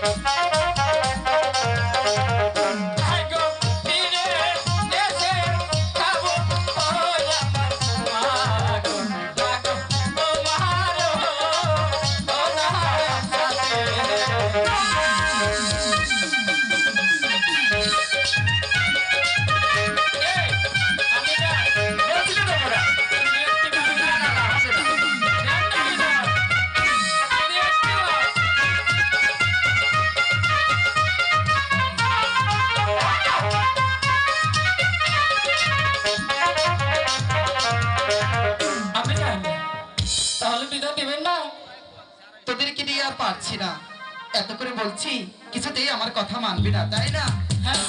Bye. আর পারছি না। এত করে বলছি কিছুতেই আমার কথা মানবি না তাই না? হ্যাঁ।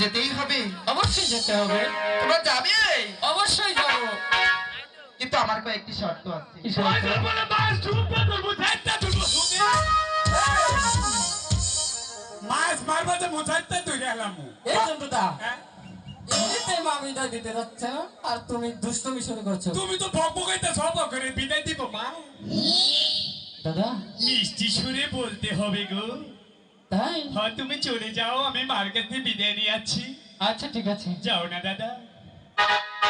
যেতেই হবে। অবশ্যই যেতে হবে। তোমরা যাবে? অবশ্যই যাব। কিন্তু আমার কয়েকটি শর্ত আছে। মাছ মারবা যে মুছাইতে তুই গেলাম এই জন্তুটা হ্যাঁ? এমনিতে মা বিদায় দিতে যাচ্ছে না আর তুমি দুষ্টমি শুরু করছ। তুমি তো বক বকাইতে সব করে বিদায় দিব মা। দাদা? মিষ্টি সুরে বলতে হবে গো। তাই? হ্যাঁ তুমি চলে যাও আমি মার কাছে বিদায় নিয়ে আছি আচ্ছা ঠিক আছে। যাও না দাদা।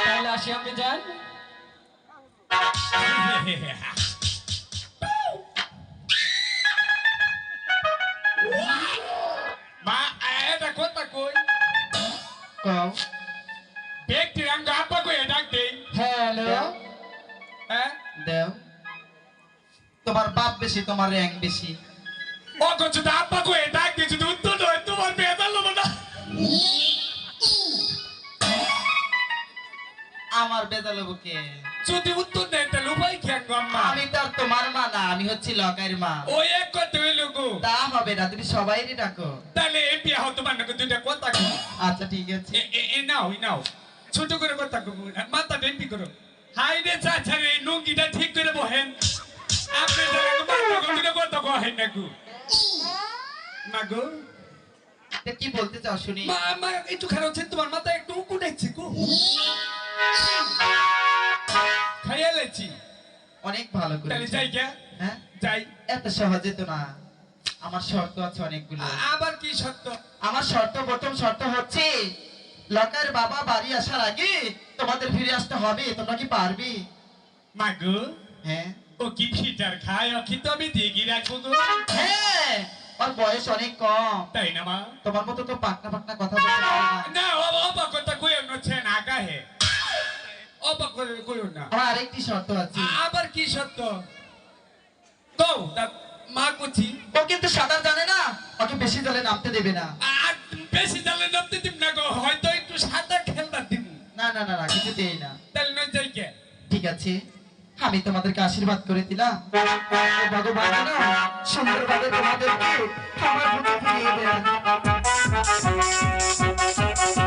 তাহলে আসি আপনি যান। মা এটা কথা কই কও। ব্যক্তি রঙ আপা কই ডাক দেই হ্যালো। হ্যাঁ? দেও। তোমার বাপ বেশি তোমার র্যাঙ্ক বেশি। কিছু ডাক দিছি তুই উত্তর নয় তোমার বেদাল লব না আমার বুকে যদি উত্তর দেয় তাহলে উপায় কি আম্মা? আমি তো আর তোমার মা না আমি হচ্ছি লকার মা। ওই এক কথা তা হবে না তুমি সবাইরই ডাকো। তাহলে এই বিয়া হতো মানে দুইটা কথা আচ্ছা ঠিক আছে। এ নাও ছোট করে কথা কব মাথা ডেম্পি করো। হাই রে চাচা রে নুঙ্গিটা ঠিক করে বহেন। আপনি যারা মাথা গন্ডিটা কথা কহেন না গো মা গো তা কি বলতে চাও শুনি? মা মা একটু খারাপ হচ্ছে তোমার মাথা একটু উকুটাইছে গো। খাইয়া লেছি। অনেক ভালো করে তাহলে যাই কে হ্যাঁ? যাই। এত সহজে তো না। আমার শর্ত আছে অনেকগুলো। আবার কি সত্য আমার শর্ত প্রথম শর্ত হচ্ছে লকার বাবা বাড়ি আসার আগে তোমাদের ফিরে আসতে হবে তোমরা কি পারবে? মা গো হ্যাঁ? ও কি খায় ও কিন্তু আমি দেখি রাখব গো হ্যাঁ ওর বয়স অনেক কম। তাই না মা? তোমার মতো তো পাকনা পাকনা কথা বলতে পারে না। না অবা কথা কইও না ছেন আগা হে। অবা করে কইও না। আমার আরেকটি শর্ত আছে। আবার কি কও তা মা কুচি। ও কিন্তু সাঁতার জানে না ওকে বেশি জলে নামতে দেবে না। আর বেশি জালে নামতে দিব না গো হয়তো একটু সাদা খেলনা দিব না না না না কিছুতেই না। তাহলে নয় যাই কে? ঠিক আছে। আমি তোমাদেরকে আশীর্বাদ করে দিলাম। ভগবান সুন্দরভাবে তোমাদেরকে